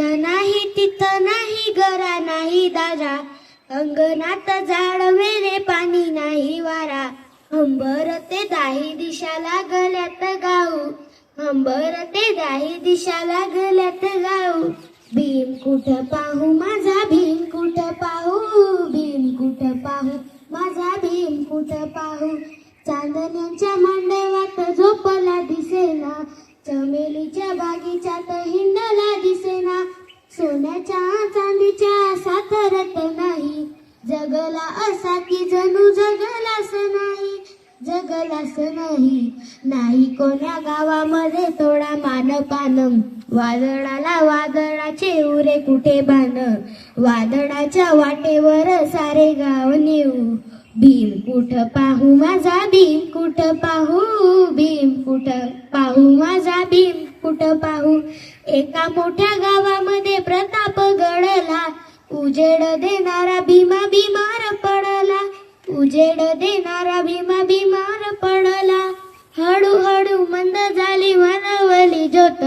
इथं नाही तिथं नाही गरा नाही दारा. अंगणात झाड वेरे पाणी नाही वारा. अंबर ते दाही दिशा लागल्यात गाऊ. हंबर ते दाही दिशा लागल्यात गाऊ. भीम कुठ पाहू माझा भीम कुठ पाहू? भीम कुठ पाहू माझा भीम कुठ पाहू? चांदण्यांच्या मांडवात झोपला दिसेना. चमेली जगला असा की जणू जगलास नाही. जगलास नाही. नाही कोण्या गावामध्ये थोडा मानपान. वादळाला वादळाचे उरे कुठे बाण वादळाच्या वाटेवर सारे गाव नेऊ. भीम कुठ पाहू माझा भीम कुठ पाहू? भीम कुठ पाहू माझा भीम कुठ पाहू? एका मोठ्या गावामध्ये प्रताप गडला उजेड देणारा भीमा भीमा जेड देणारा भीमा बिमार पडला. हळूहळू मंद झाली वनवली ज्योत.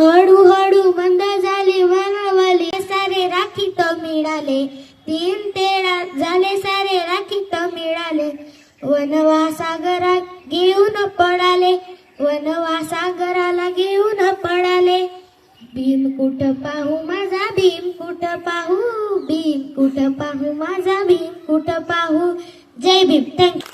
हळूहळू मंद झाली वनवली सारे राखीत मिळाले. तीन तेळा झाले सारे राखीत मिळाले. वनवासागरा घेऊन पडाले. वनवासागराला घेऊन पडाले. भीम कुठ पाहू माझा भीम कुठ पाहू? भीम कुठ पाहू माझा भीम कुठ पाहू? JB. Thank you.